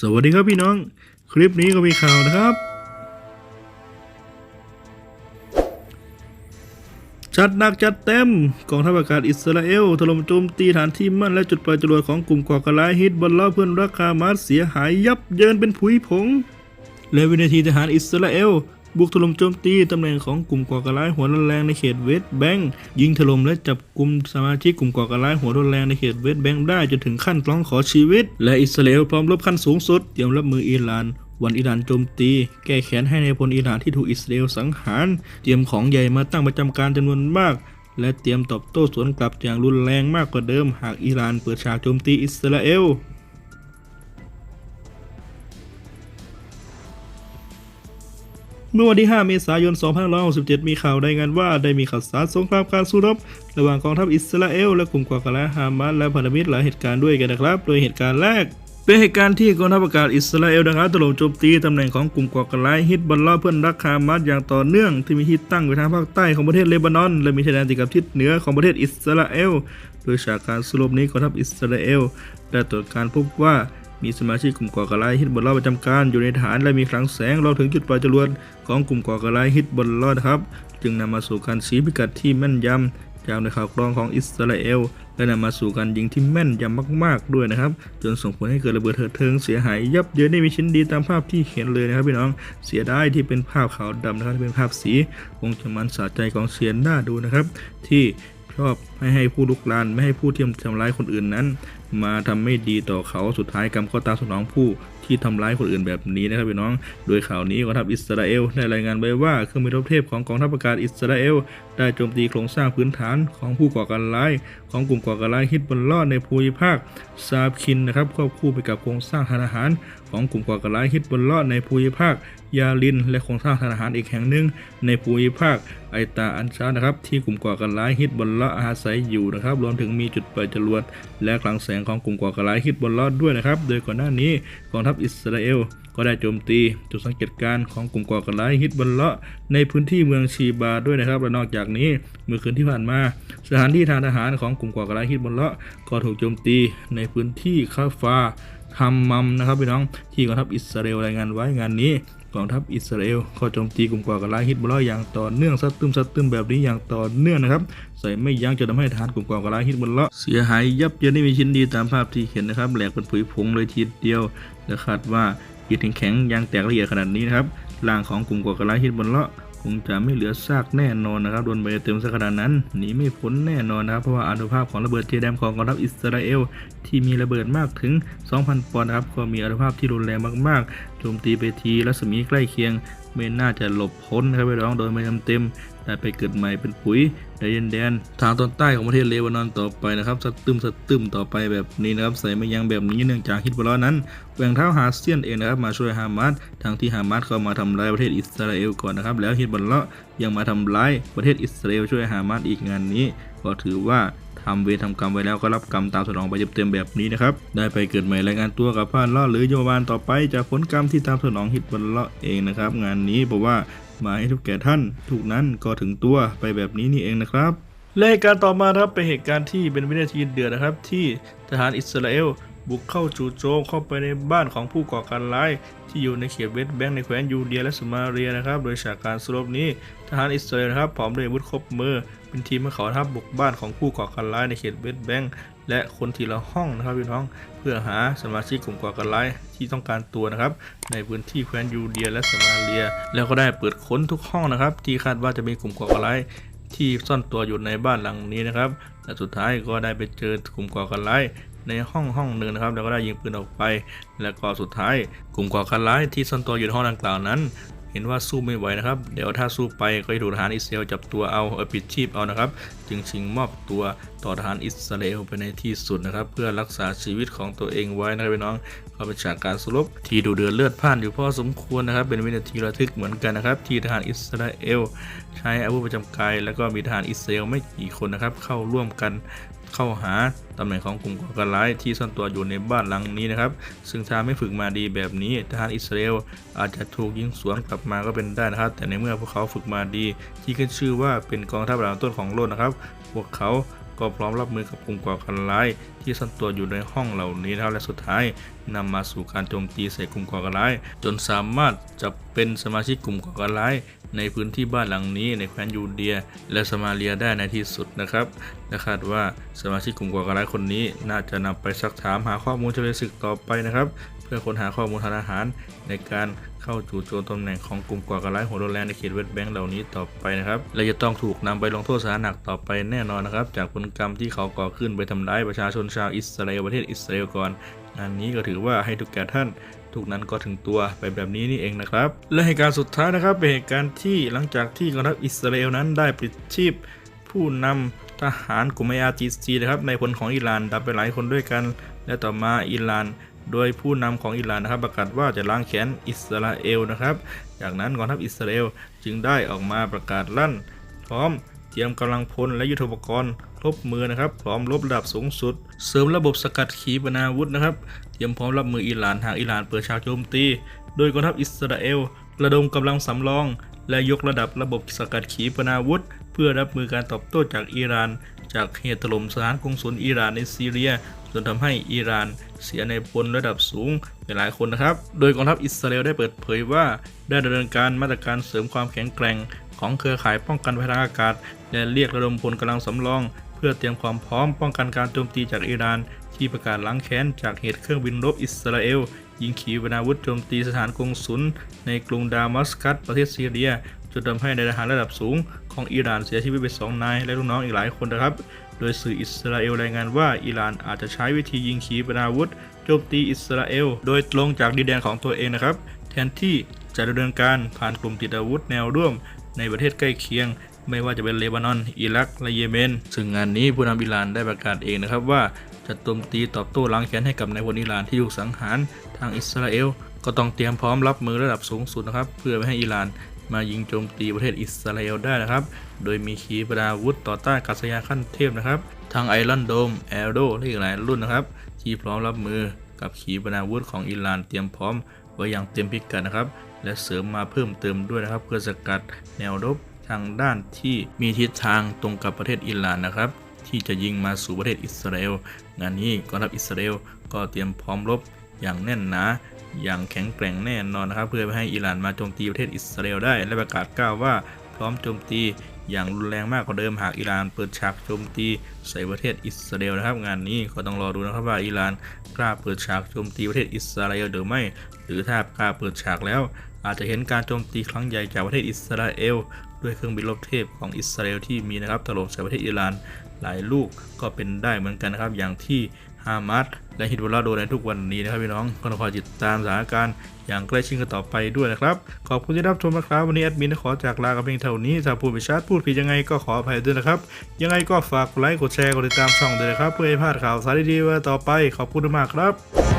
สวัสดีครับพี่น้อง คลิปนี้ก็มีข่าวนะครับจัดหนักจัดเต็มกองทัพอากาศอิสราเอลถล่มโจมตีฐานที่มั่นและจุดปล่อยจรวดของกลุ่มก่อการร้ายฮิตบอลลาเพื่อนรักคามาสเสียหายยับเยินเป็นผุยผงและวินาทีทหารอิสราเอล บุกถล่มโจมตีตำแหน่งของกลุ่มก่อการร้ายหัวรุนแรงในเขตเวสต์แบงก์ยิงถล่มและจับกลุ่มสมาชิกกลุ่มก่อการร้ายหัวรุนแรงในเขตเวสต์แบงก์ได้จนถึงขั้นร้องขอชีวิต และอิสราเอลพร้อมรบขั้นสูงสุดเตรียมรับมืออิหร่านวันอิหร่านโจมตี แก้แค้นให้ในพลอิหร่านที่ถูกอิสราเอลสังหาร เตรียมของใหญ่มาตั้งประจำการจำนวนมาก และเตรียมตอบโต้สวนกลับอย่างรุนแรงมากกว่าเดิม หากอิหร่านเปิดฉากโจมตีอิสราเอล เมื่อวันที่ 5 เมษายน 2567 มีข่าวรายงานว่าได้มีข่าวสารสงครามการสู้รบ ระหว่างกองทัพอิสราเอลและกลุ่มก่อการร้ายฮามาสและพันธมิตรหลายเหตุการณ์ด้วยกันนะครับ โดยเหตุการณ์แรกเป็นเหตุการณ์ที่กองทัพอากาศอิสราเอลนะครับถล่มโจมตีตำแหน่งของกลุ่มก่อการร้ายฮิตบอลลาเพื่อนรักฮามาสอย่างต่อเนื่องที่มีที่ตั้งอยู่ทางภาคใต้ของประเทศเลบานอน และมีชายแดนติดกับทิศเหนือของประเทศอิสราเอล โดยจากการสรุปนี้กองทัพอิสราเอลได้ตรวจการพบว่า มีสมาชิกกลุ่มก่อการร้ายฮิตบอลลอประจำการอยู่ในฐานและมีคลังแสงรวมถึงจุดปล่อยจรวดของกลุ่มก่อการร้ายฮิตบอลลอนะครับ จึงนำมาสู่การชี้พิกัดที่แม่นยำจากในข่าวกรองของอิสราเอลและนำมาสู่การยิงที่แม่นยำมาก ๆ ด้วยนะครับ จนส่งผลให้เกิดระเบิดเถิดเทิงเสียหายยับเยินได้มีชิ้นดีตามภาพที่เห็นเลยนะครับพี่น้องเสียดายที่เป็นภาพขาวดำนะครับที่เป็นภาพสีคงจะมันสะใจของเสียนหน้าดูนะครับ ที่ ชอบไม่ให้ผู้ลุกลานไม่ให้ผู้เที่ทำร้ายคนอื่นนั้น มาทำไม่ดีต่อเขาสุดท้ายกรรมก็ตามสนองผู้ ที่ทำร้ายคนอื่นแบบนี้นะครับพี่น้อง โดยข่าวนี้กองทัพอิสราเอลได้รายงานไว้ว่าเครื่องบินรบเทพของกองทัพอากาศอิสราเอลได้โจมตีโครงสร้างพื้นฐานของผู้ก่อการร้าย ของกลุ่มก่อการร้ายฮิตบอลลอดในภูมิภาคซาบคินนะครับควบคู่ไปกับโครงสร้างทางทหาร ของกลุ่มก่อการร้ายฮิตบอลลอดในภูมิภาคยาลิน และโครงสร้างทางทหารอีกแห่งหนึ่ง ในภูมิภาคไอตาอันชานะครับที่กลุ่มก่อการร้ายฮิตบอลลอดอาศัยอยู่นะครับรวมถึงมีจุดปล่อยจรวดและคลังแสงของกลุ่มก่อการร้ายฮิตบอลลอดด้วยนะครับโดยก่อนหน้านี้กองทัพอิสราเอล ก็ได้โจมตีจุดสังเกตการณ์ของกลุ่มก่อการร้ายฮิตบัลเลาะในพื้นที่เมืองชีบาด้วยนะครับ และนอกจากนี้เมื่อคืนที่ผ่านมา สถานที่ทางทหารของกลุ่มก่อการร้ายฮิตบัลเลาะก็ถูกโจมตีในพื้นที่คาฟาฮัมมัมนะครับพี่น้องที่กองทัพอิสราเอลรายงานไว้งานนี้ กองทัพอิสราเอลก็โจมตีกลุ่มก่อการร้ายฮิตบุลละอย่างต่อเนื่องซัดตึมซัดตึมแบบนี้อย่างต่อเนื่องนะครับใส่ไม่ยั้งจะทำให้ทหารกลุ่มก่อการร้ายฮิตบุลละเสียหายยับเยินไม่มีชิ้นดีตามภาพที่เห็นนะครับแหลกเป็นผุยผงเลยทีเดียวและคาดว่าอิงแข็งยังแตกละเอียดขนาดนี้นะครับร่างของกลุ่มก่อการร้ายฮิตบุลละ คงจะไม่เหลือซากแน่นอนนะครับโดนไปเต็มสักขนาดนั้นหนีไม่พ้นแน่นอนนะครับเพราะว่าอานุภาพของระเบิดเจแดมของกองทัพอิสราเอล ที่มีระเบิดมากถึง 2,000 ปอนด์นะครับก็มีอานุภาพที่รุนแรงมากๆโจมตีไปทีรัศมีใกล้เคียงไม่น่าจะหลบพ้นนะครับไปร้องโดนไปเต็มๆแต่ไปเกิดใหม่เป็นปุ๋ย ในดินแดนทางตอนใต้ของประเทศเลบานอนต่อไปนะครับสะตึมสะตึมต่อไปแบบนี้นะครับใส่ไม่ยั้งแบบนี้เนื่องจากฮิตบอลนั้นแหว่งเท้าหาเซียนเองนะครับมาช่วยฮามาสทางที่ฮามาสเข้ามาทำร้ายประเทศอิสราเอลก่อนนะครับแล้วฮิตบอลยังมาทำร้ายประเทศอิสราเอลช่วยฮามาสอีกงานนี้ ก็ถือว่าทำเวรทำกรรมไว้แล้วก็รับกรรมตามสนองไปเต็มๆแบบนี้นะครับ ได้ไปเกิดใหม่รายงานตัวกับพานล่อหรือโยบานต่อไปจากผลกรรมที่ตามสนองฮิตบันเลาะเองนะครับ งานนี้บอกว่า มายให้ทุกแก่ท่าน ถูกนั้นก็ถึงตัวไปแบบนี้นี่เองนะครับและเหตุการณ์ต่อมาครับเป็นเหตุการณ์ที่เป็นวินาทีเดือดนะครับที่ทหารอิสราเอล บุกเข้าจู่โจมเข้าไปในบ้านของผู้ก่อการร้ายที่อยู่ในเขตเวสต์แบงก์ในแคว้นยูเดียและสมาเรียนะครับ โดยจากการสรุปนี้ทหารอิสราเอลนะครับพร้อมด้วยอาวุธครบมือ เป็นทีมมาเขาทัพบุกบ้านของผู้ก่อการร้ายในเขตเวสต์แบงก์และคนทีละห้องนะครับพี่น้องเพื่อหาสมาชิกกลุ่มก่อการร้ายที่ต้องการตัวนะครับ ในพื้นที่แคว้นยูเดียและสมาเรีย แล้วก็ได้เปิดค้นทุกห้องนะครับ ที่คาดว่าจะมีกลุ่มก่อการร้ายที่ซ่อนตัวอยู่ในบ้านหลังนี้นะครับและสุดท้ายก็ได้ไปเจอกลุ่มก่อการร้าย ในห้องห้องหนึ่งนะครับ แล้วก็ได้ยิงปืนออกไป แล้วก็สุดท้าย กลุ่มก่อการร้ายที่ซ่อนตัวอยู่ในห้องดังกล่าวนั้น เห็นว่าสู้ไม่ไหวนะครับ เดี๋ยวถ้าสู้ไปก็จะถูกทหารอิสราเอลจับตัวเอาเอาปิดชีพเอานะครับ จึงชิงมอบตัวต่อทหารอิสราเอลไปในที่สุดนะครับ เพื่อรักษาชีวิตของตัวเองไว้นะครับพี่น้องก็เป็นฉากการสู้รบที่ดูเดือดเลือดพ่านอยู่พอสมควรนะครับ เป็นวินาทีระทึกเหมือนกันนะครับ ที่ทหารอิสราเอลใช้อาวุธประจำกายแล้วก็มีทหารอิสราเอลไม่กี่คนนะครับ เข้าร่วมกัน เข้าหาตำแหน่งของกลุ่มก่อการร้ายที่ซ่อนตัวอยู่ในบ้านหลังนี้นะครับ ซึ่งถ้าไม่ฝึกมาดีแบบนี้ทหารอิสราเอลอาจจะถูกยิงสวนกลับมาก็เป็นได้นะครับ แต่ในเมื่อพวกเขาฝึกมาดี ที่ขึ้นชื่อว่าเป็นกองทัพระดับต้นของโลกนะครับ พวกเขาก็พร้อมรับมือกับกลุ่มก่อการร้าย ที่ซ่อนตัวอยู่ในห้องเหล่านี้นะครับและสุดท้ายนำมาสู่การโจมตีใส่กลุ่มก่อการร้าย จนสามารถจับเป็นสมาชิกกลุ่มก่อการร้าย ในพื้นที่บ้านหลังนี้ในแคว้นยูเดีย และสมาเลียได้ในที่สุดนะครับและคาดว่าสมาชิกกลุ่มก่อการร้ายคนนี้ น่าจะนำไปซักถามหาข้อมูลเฉลยศึกต่อไปนะครับ เพื่อค้นหาข้อมูลทางอาหาร ในการเข้าจู่โจมตำแหน่งของกลุ่มก่อการร้ายหัวโดนแรงในเขตเวสต์แบงค์เหล่านี้ต่อไปนะครับและจะต้องถูกนำไปลงโทษสาหัสหนักต่อไปแน่นอนนะครับ จากผลกรรมที่เขาก่อขึ้นไปทำร้ายประชาชนชาวอิสราเอลประเทศอิสราเอลก่อน งานนี้ก็ถือว่าให้ทุกแก่ท่านทุกนั้นก็ถึงตัวไปแบบนี้นี่เองนะครับ และเหตุการณ์สุดท้ายนะครับเป็นเหตุการณ์ที่หลังจากที่กองทัพอิสราเอลนั้นได้ปลิดชีพผู้นำทหารกลุ่ม IRGC นะครับในผลของอิหร่านดับไปหลายคนด้วยกัน และต่อมาอิหร่าน โดยผู้นำของอิหร่านนะครับ ประกาศว่าจะล้างแค้นอิสราเอลนะครับ จากนั้นกองทัพอิสราเอลจึงได้ออกมาประกาศลั่น พร้อม ตรียมกำลังพลและยุทโธปกรณ์ครบมือนะครับ พร้อมรบระดับสูงสุด เสริมระบบสกัดขีปนาวุธนะครับ เตรียมพร้อมรับมืออิหร่านหากอิหร่านเปิดฉากโจมตี โดยกองทัพอิสราเอล ระดมกำลังสำรอง และยกระดับระบบสกัดขีปนาวุธ เพื่อรับมือการตอบโต้จากอิหร่าน จากเหตุถล่มสถานกงสุลอิหร่านในซีเรียจนทำให้อิหร่านเสียในพลระดับสูงไปหลายคนนะครับ โดยกองทัพอิสราเอลได้เปิดเผยว่า ได้ดำเนินการมาตรการเสริมความแข็งแกร่ง ของเครือข่ายป้องกันภัยทางอากาศและเรียกระดมพลกำลังสำรอง เพื่อเตรียมความพร้อมป้องกันการโจมตีจากอิหร่าน ที่ประกาศล้างแค้นจากเหตุเครื่องบินรบอิสราเอล ยิงขีปนาวุธโจมตีสถานกงสุลในกรุงดามัสกัสประเทศซีเรียจนทำให้นายทหารระดับสูงของอิหร่านเสียชีวิตไปสองนายและลูกน้องอีกหลายคนนะครับ โดยสื่ออิสราเอลรายงานว่าอิหร่านอาจจะใช้วิธียิงขีปนาวุธโจมตีอิสราเอล โดยตรงจากดินแดนของตัวเองนะครับ แทนที่จะดำเนินการผ่านกลุ่มติดอาวุธแนวร่วม ในประเทศใกล้เคียง ไม่ว่าจะเป็นเลบานอน อิรัก และเยเมน ซึ่งงานนี้ผู้นำอิหร่านได้ประกาศเองนะครับว่าจะโจมตีตอบโต้ล้างแค้นให้กับนายพลอิหร่านที่ถูกสังหารทางอิสราเอล ก็ต้องเตรียมพร้อมรับมือระดับสูงสุดนะครับ เพื่อไม่ให้อิหร่านมายิงโจมตีประเทศอิสราเอลได้นะครับ โดยมีขีปนาวุธต่อต้านกัษยานขั้นเทพนะครับ ทั้งไอรอนโดม แอโรและอีกหลายรุ่นนะครับ ที่พร้อมรับมือกับขีปนาวุธของอิหร่านเตรียมพร้อมไว้อย่างเต็มพิกัดนะครับ และเสริมมาเพิ่มเติมด้วยนะครับ เพื่อสกัดแนวรบทางด้านที่มีทิศทางตรงกับประเทศอิหร่านนะครับ ที่จะยิงมาสู่ประเทศอิสราเอลงานนี้กองทัพอิสราเอลก็เตรียมพร้อมรบอย่างแน่นหนาอย่างแข็งแกร่งแน่นอนนะครับ เพื่อไม่ให้อิหร่านมาโจมตีประเทศอิสราเอลได้ และประกาศกล่าวว่า พร้อมโจมตีอย่างรุนแรงมากกว่าเดิมหากอิหร่านเปิดฉากโจมตีใส่ประเทศอิสราเอลนะครับงานนี้ก็ต้องรอดูนะครับว่าอิหร่านกล้าเปิดฉากโจมตีประเทศอิสราเอลหรือไม่ หรือถ้ากล้าเปิดฉากแล้ว อาจจะเห็นการโจมตีครั้งใหญ่จากประเทศอิสราเอลด้วยเครื่องบินรบเทพของอิสราเอลที่มีนะครับถล่มใส่ประเทศอิหร่านหลายลูกก็เป็นได้เหมือนกันนะครับอย่างที่ ฮามาสและฮิดบุลลาโดในทุกวันนี้นะครับพี่น้องก็ต้องคอยติดตามสถานการณ์อย่างใกล้ชิดกันต่อไปด้วยนะครับ ขอบคุณที่รับชมนะครับ วันนี้แอดมินขอจากลากันเพียงเท่านี้ถ้าพูดไปชัดพูดผิดยังไงก็ขออภัยด้วยนะครับ ยังไงก็ฝากกดไลค์กดแชร์กดติดตามช่องด้วยนะครับ เพื่อให้พลาดข่าวสารดีๆว่าต่อไปขอบคุณมากครับ